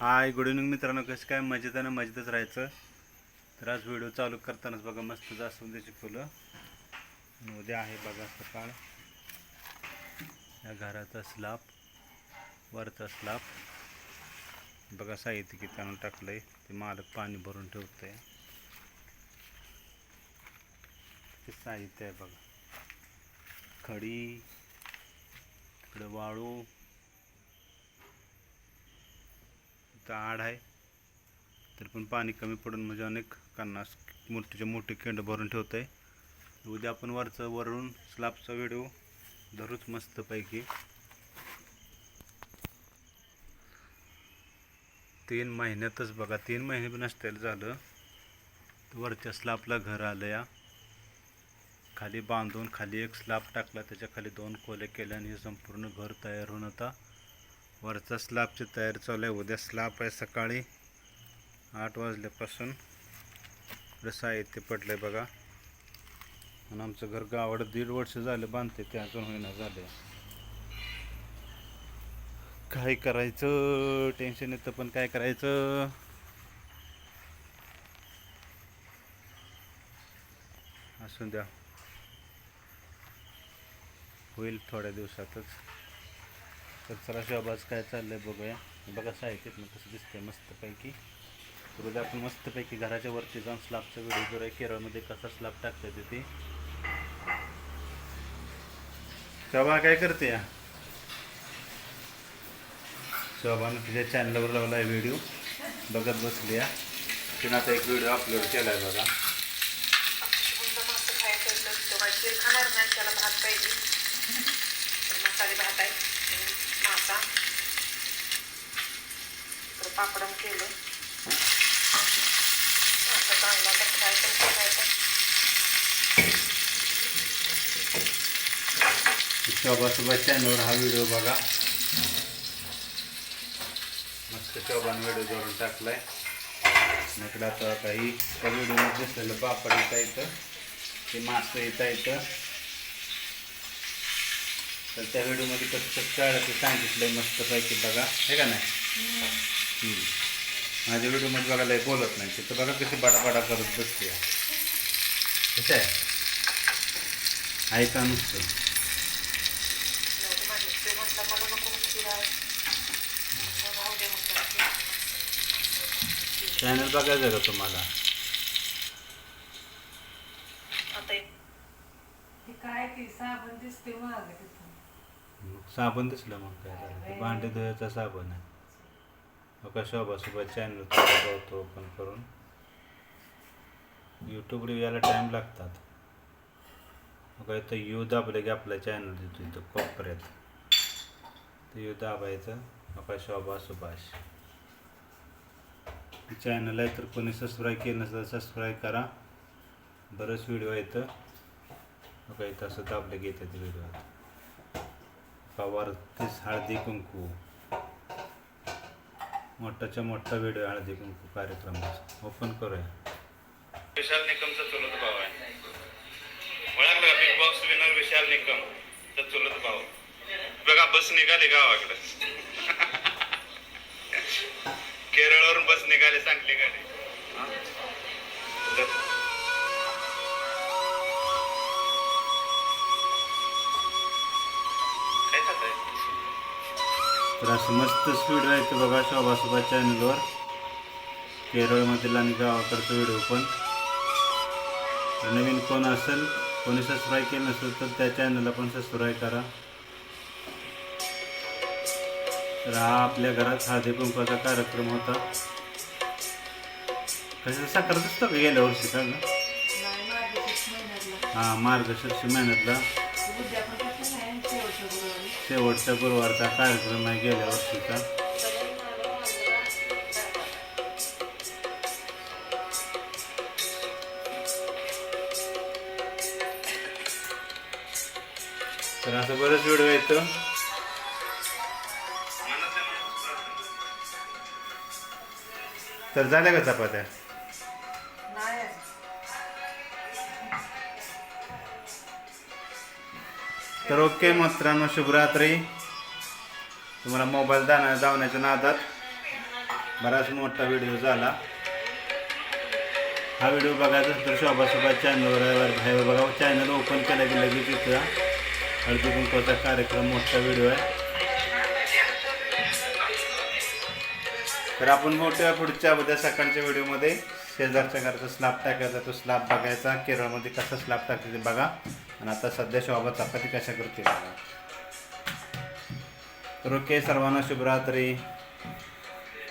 Hi good evening मित्रांनो. कसं काय? मजेत आहे ना? मजेतच राहायचं. तर आज व्हिडिओ चालू करतानाच बघा मस्त जास्वंदीची फुलं. उद्या आहे बघा सकाळ. या घराचा स्लाप वरचा स्लाप बघा साहित्य किती आणून टाकलंय. ते मालक पाणी भरून ठेवतंय. ते साहित्य आहे बघा. खडी इकडं वाळू इथं आड आहे. तर पण पाणी कमी पडून म्हणजे अनेक कांना मूर्तीचे मोठी केंड भरून ठेवत आहे उद्या आपण वरचं वरून स्लाबचा व्हिडिओ धरूच मस्तपैकी. तीन महिन्यातच बघा तीन महिने पण असतायला झालं. वरच्या स्लाबला घर आलं या खाली बांधून खाली एक स्लाब टाकला त्याच्याखाली दोन कोले केले आणि हे संपूर्ण घर तयार होऊन आता वरचा स्लाबची तयारी चालू आहे. उद्या स्लाब आहे सकाळी आठ वाजल्यापासून. इकडे साहित्य पडलं आहे बघा. आणि आमचं घर गावाकडं दीड वर्ष झालं बांधते ते अजून होईना झाले काय करायचं? टेन्शन येतं पण काय करायचं? असू द्या. होईल थोड्या दिवसातच. तर चला शोबाज काय चाललंय बघूया. बघा साहित्यात ना कसं दिसतंय मस्तपैकी. तर उद्या आपण मस्तपैकी घराच्या वरती जाऊन स्लॅबचा व्हिडिओ करूया केरळमध्ये कसा स्लॅब टाकता तिथे. शोभा काय करते या शोभानं तिच्या चॅनलवर लावला आहे व्हिडिओ बघत बसली या तिनं आता एक व्हिडिओ अपलोड केला आहे बघा. खाणार नाही त्याला भात पाहिजे मसाले भात आहे. आणि इकडं पापडम केलं. असं चांगला तर फ्राय पण शोभा सुभा चॅनलवर हा व्हिडिओ बघा. मस्त शोभान व्हिडिओ जोडून टाकलाय. आणि इकडं आता काही त्या व्हिडिओमध्ये दिसलेलं पापड येता येतं ते मासं येता येतं तर त्या व्हिडिओमध्ये कसं काढलं ते सांगितलंय मस्तपैकी बघा. हे का नाही. माझ्या व्हिडिओमध्ये बघायला बोलत नाही. तिथं बघा कशी बाडाबाडा करत बसते. कसं आहे ऐका नुसतं. चॅनल बघायचं का तुम्हाला? काय ते साबण दिसते मग साबण दिसलं मग काय झालं? ते भांडे धुवायचा साबण आहे. हो मग शोभा सुभा चॅनल होतो ओपन करून. यूट्यूबला यायला टाईम लागतात. हो मग इथं यू दाबले की आपलं चॅनल देतो इथं कोपऱ्यात. तर यू दाबायचं हो मग शोभा सुभाष चॅनल आहे तर कोणी सबस्क्राईब केलं नसेल तर सबस्क्राईब करा. बरंच व्हिडिओ येतं मग इथं असं दाबले की येतात व्हिडिओ पवारतीस हळदी कुंकू. मोठाच्या मोठा व्हिडिओ हळदी कुंकू कार्यक्रमाचा. ओपन करूया. विशाल निकमचा चुलत भाव आहे. ओळखलं Bigg Boss winner Vishal Nikam तर चुलत भाव बघा बस निघाली गावाकडे. केरळवरून बस निघाली सांगली गाडी. तर असं मस्त स्पीड राहायचं बघा शोभा शोभा चॅनलवर केरळमधील आणि गावाकडचं व्हिडिओ पण. नवीन कोण असेल कोणी सबस्क्राईब केलं नसेल तर त्या चॅनलला पण सबस्क्राईब करा. तर हा आपल्या घरात हळदी कुंकवाचा कार्यक्रम होता. कशाचा साखर दिसतो का गेल्या वर्षी का हा मार्गशीर्ष महिन्यातला. गुरुवारी शेवटच्या गुरुवारचा कार्यक्रम आहे गेल्या वर्षीचा. तर असं बरंच व्हिडिओ येतं तर झाल्या का चपात्या? तर ओके मस्त्रांनो शुभरात्री. तुम्हाला मोबाईल दाना धावण्याच्या नादात बराच मोठा व्हिडिओ झाला. हा व्हिडिओ बघायचा असेल तर शोभासोबा चॅनलवर बाहेर बघा चॅनल ओपन केलं की लगेच इथं हळदी कुंकवाचा कार्यक्रम मोठा व्हिडिओ आहे. तर आपण मोठ्या पुढच्या उद्या सकाळच्या व्हिडिओमध्ये शेजारच्या घराचा स्लॅब टाकायचा तो स्लॅब बघायचा. केरळमध्ये कसा स्लॅब टाकायचा बघा. आणि आता सध्या शोभा चपाती कशा करते बघा तर ओके सर्वांना शुभरात्री.